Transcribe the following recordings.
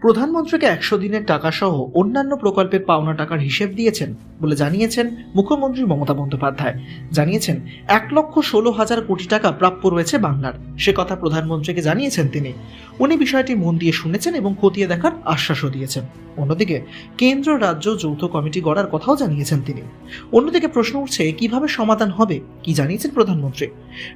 প্রধানমন্ত্রীকে একশো দিনের টাকা সহ অন্যান্য প্রকল্পের পাওনা টাকার হিসেব দিয়েছেন বলে জানিয়েছেন মুখ্যমন্ত্রী মমতা বন্দ্যোপাধ্যায়। জানিয়েছেন, এক লক্ষ ষোলো হাজার কোটি টাকা প্রাপ্য রয়েছে বাংলার। সে কথা প্রধানমন্ত্রীকে জানিয়েছেন তিনি। উনি বিষয়টি মন দিয়ে শুনেছেন এবং খতিয়ে দেখার আশ্বাসও দিয়েছেন। অন্যদিকে, কেন্দ্র, রাজ্য, যৌথ কমিটি গড়ার কথাও জানিয়েছেন তিনি। অন্যদিকে প্রশ্ন উঠছে, কীভাবে সমাধান হবে? কি জানিয়েছেন প্রধানমন্ত্রী?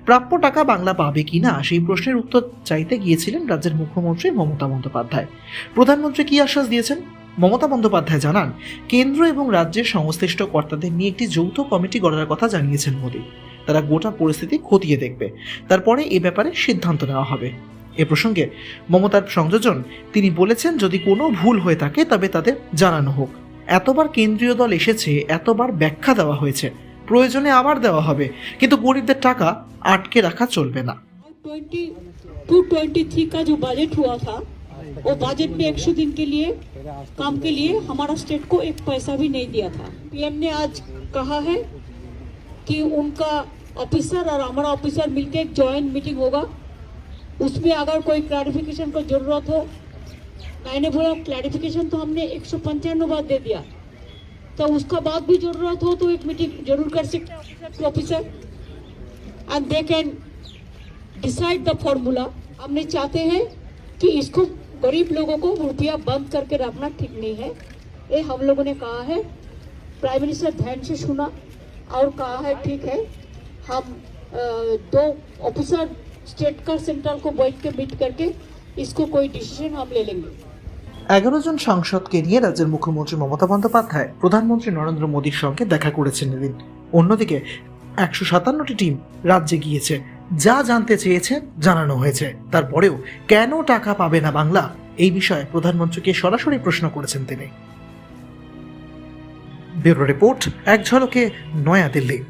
প্রাপ্য টাকা বাংলা পাবে কিনা সেই প্রশ্নের উত্তর চাইতে গিয়েছিলেন রাজ্যের মুখ্যমন্ত্রী মমতা বন্দ্যোপাধ্যায়। প্রধানমন্ত্রী কি আশ্বাস দিয়েছেন? মমতা বন্দ্যোপাধ্যায় জানান, কেন্দ্র এবং রাজ্যের সংশ্লিষ্ট কর্তাদের নিয়ে একটি যৌথ কমিটি গড়ার কথা জানিয়েছেন মোদী। তারা গোটা পরিস্থিতি খতিয়ে দেখবে। তারপরে এ ব্যাপারে সিদ্ধান্ত নেওয়া হবে। এ প্রসঙ্গে মমতার সংযোজন, তিনি বলেছেন, যদি কোনো ভুল হয়ে থাকে, তবে তাদের জানানো হোক। এতবার কেন্দ্রীয় দল এসেছে, এতবার ব্যাখ্যা দেওয়া হয়েছে। প্রয়োজনে আবার দেওয়া হবে কিন্তু গরিবদের টাকা আটকে রাখা চলবে না ट्वेंटी टू ट्वेंटी थ्री का जो बजट हुआ था वो बजट में एक सौ दिन के लिए काम के लिए हमारा स्टेट को एक पैसा भी नहीं दिया था पीएम ने आज कहा है कि उनका ऑफिसर और हमारा ऑफिसर मिलकर एक ज्वाइंट मीटिंग होगा उसमें अगर कोई क्लैरिफिकेशन को जरूरत हो मैंने बोला क्लैरिफिकेशन तो हमने एक सौ पंचानवे बार दे दिया तो उसका बाद भी ज़रूरत हो तो एक मीटिंग ज़रूर कर सकते हैं officer and they can decide the formula हमने चाहते हैं कि इसको गरीब लोगों को रुपया बंद करके रखना ठीक नहीं है। ये हम लोगों ने कहा है। प्राइम मिनिस्टर ध्यान से सुना और कहा है, ठीक है। हम दो ऑफिसर स्टेट का सेंट्रल को बैठ के मीट करके इसको कोई डिसीज़न हम ले लेंगे। এগারো জন সাংসদকে নিয়ে রাজ্যের মুখ্যমন্ত্রী মমতা বন্দ্যোপাধ্যায়, প্রধানমন্ত্রী নরেন্দ্র মোদীর সঙ্গে দেখা করেছেন এদিন। অন্যদিকে একশো সাতান্নটি টিম রাজ্যে গিয়েছে। যা জানতে চেয়েছে জানানো হয়েছে। তারপরেও কেন টাকা পাবে না বাংলা? এই বিষয়ে প্রধানমন্ত্রীকে সরাসরি প্রশ্ন করেছেন তিনি। ব্যুরো রিপোর্ট, এক ঝলকে নয়াদিল্লি।